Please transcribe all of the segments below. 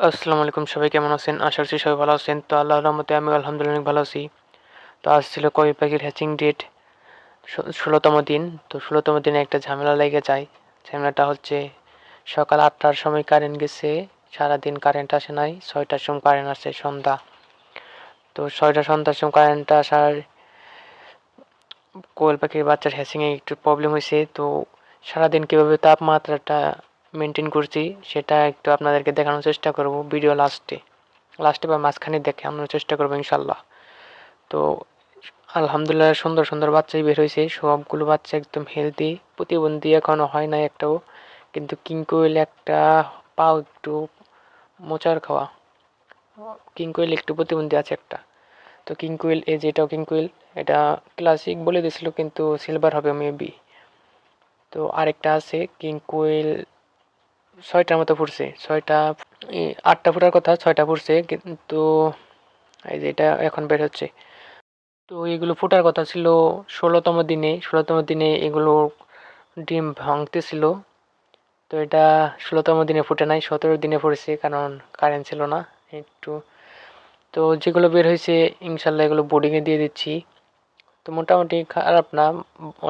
আসসালামু আলাইকুম, সবাই কেমন আছেন? আশা করছি সবাই ভালো আছেন। তো আল্লাহর রহমতে আমি আলহামদুলিল্লাহ অনেক ভালো আছি। তো আজ ছিল কবি পাখির হ্যাচিং ডেট ষোলোতম দিন। তো ষোলোতম দিনে একটা ঝামেলা লেগে যায়। ঝামেলাটা হচ্ছে সকাল আটটার সময় কারেন্ট গেছে। সারাদিন কারেন্ট আসে নাই। ছয়টার সময় কারেন্ট আসে সন্ধ্যা। তো ছয়টা সন্ধ্যার সময় কারেন্ট আসার কোয়েল পাখির বাচ্চার হ্যাচিংয়ে একটু প্রবলেম হয়েছে তো সারাদিন কীভাবে তাপমাত্রাটা মেনটেন করছি, সেটা একটু আপনাদেরকে দেখানোর চেষ্টা করব ভিডিও লাস্টে লাস্টে বা মাঝখানে দেখে আমরা চেষ্টা করব ইনশাল্লাহ তো আলহামদুলিল্লাহ সুন্দর সুন্দর বাচ্চাই বের হয়েছে সবগুলো বাচ্চা একদম হেলদি প্রতিবন্ধী এখনও হয় না একটাও, কিন্তু কিংকোয়েল একটা পাও একটু মোচার খাওয়া। কিংকোয়েল একটু প্রতিবন্ধী আছে একটা। তো কিংকোয়েল এই যে এটাও কিংকোয়েল এটা ক্লাসিক বলে দিয়েছিল কিন্তু সিলভার হবে মেবি তো আরেকটা আছে কিংকোয়েল ছয়টার মতো ফুটছে ছয়টা আটটা ফুটার কথা, ছয়টা ফুটছে কিন্তু এই যে এটা এখন বের হচ্ছে। তো এগুলো ফোটার কথা ছিল ষোলোতম দিনে ষোলোতম দিনে এগুলো ডিম ভাঙতেছিল। তো এটা ষোলোতম দিনে ফুটে নাই, সতেরো দিনে পড়েছে, কারণ কারেন্ট ছিল না একটু। তো যেগুলো বের হয়েছে, ইনশাল্লাহ এগুলো বোর্ডিংয়ে দিয়ে দিচ্ছি। তো মোটামুটি খারাপ না,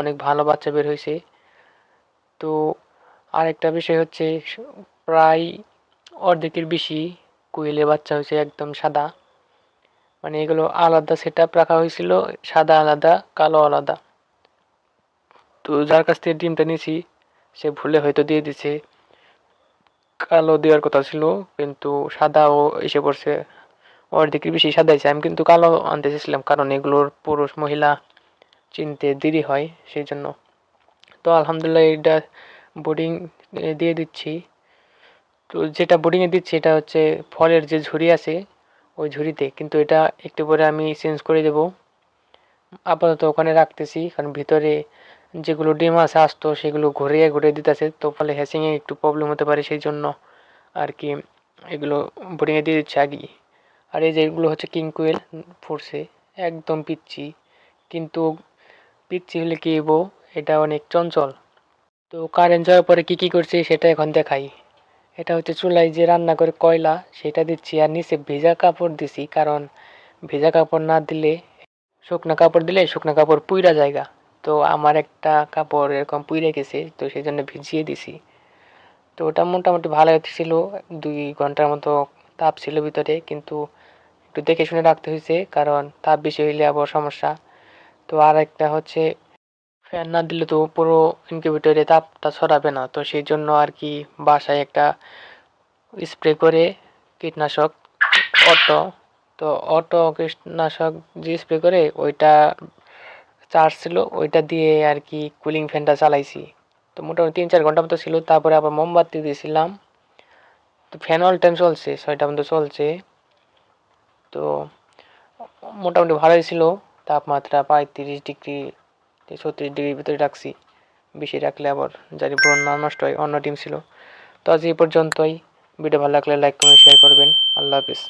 অনেক ভালো বাচ্চা বের হয়েছে। তো আরেকটা বিষয় হচ্ছে, প্রায় অর্ধেকের বেশি কোয়েলের বাচ্চা হয়েছে একদম সাদা। মানে এগুলো আলাদা সেট রাখা হয়েছিল, সাদা আলাদা, কালো আলাদা। তো যার কাছ থেকে ডিমটা নিয়েছি, সে ভুলে হয়তো দিয়ে দিছে কালো দেওয়ার কথা ছিল, কিন্তু সাদাও এসে পড়ছে। অর্ধেকের বেশি সাদা আমি কিন্তু কালো আনতে চেয়েছিলাম, কারণ এগুলোর পুরুষ মহিলা চিনতে দেরি হয়, সেই জন্য। তো আলহামদুলিল্লাহ এটা বোর্ডিং দিয়ে দিচ্ছি। তো যেটা বোর্ডিংয়ে দিচ্ছি, এটা হচ্ছে ফলের যে ঝুড়ি আছে, ওই ঝুড়িতে। কিন্তু এটা একটু পরে আমি চেঞ্জ করে দেব। আপাতত ওখানে রাখতেছি, কারণ ভিতরে যেগুলো ডিম আছে, আসতো, সেগুলো ঘুরিয়ে ঘুরিয়ে দিতেছে। তো ফলে হ্যাচিংয়ে একটু প্রবলেম হতে পারে সেই জন্য আর কি এগুলো বোর্ডিংয়ে দিয়ে দিচ্ছে আগে আর এই যে এগুলো হচ্ছে কিংকুয়েল ফোর্সে একদম পিচ্ছি। কিন্তু পিচ্ছি হলে কী হব এটা অনেক চঞ্চল। তো কারেন্ট যাওয়ার পরে কী কী করছে সেটা এখন দেখাই। এটা হচ্ছে চুলায় যে রান্না করে কয়লা, সেটা দিচ্ছি আর নিচে ভেজা কাপড় দিছি কারণ ভেজা কাপড় না দিলে, শুকনো কাপড় দিলে শুকনো কাপড় পুইরা জায়গা তো আমার একটা কাপড় এরকম পুইরে গেছে, তো সেই জন্য ভিজিয়ে দিছি। তো ওটা মোটামুটি ভালো ছিল, দুই ঘণ্টার মতো তাপ ছিল ভিতরে, কিন্তু একটু দেখে শুনে রাখতে হয়েছে, কারণ তাপ বেশি হইলে আবার সমস্যা। তো আর একটা হচ্ছে ফ্যান না দিলে তো পুরো ইনকিউবেটরে তাপটা ছড়াবে না। তো সেই জন্য আর কি বাসায় একটা স্প্রে করে কীটনাশক, অটো, তো অটো কীটনাশক যে স্প্রে করে ওইটা চার্জ ছিল, ওইটা দিয়ে আর কি কুলিং ফ্যানটা চালাইছি। তো মোটামুটি তিন চার ঘণ্টা মতো ছিল, তারপরে আবার মোমবাতি দিয়েছিলাম। তো ফ্যান অল টাইম চলছে, ছয়টা মতো চলছে। তো মোটামুটি ভালোই ছিল, তাপমাত্রা পঁয়ত্রিশ ডিগ্রি ছত্রিশ ডিগ্রির ভিতরে রাখছি, বেশি রাখলে আবার যার ব্রণ না, নষ্ট হয়, অন্য ডিম ছিল। তো আজ এই পর্যন্তই। ভিডিও ভালো লাগলে লাইক কমেন্ট শেয়ার করবেন। আল্লাহ হাফিজ।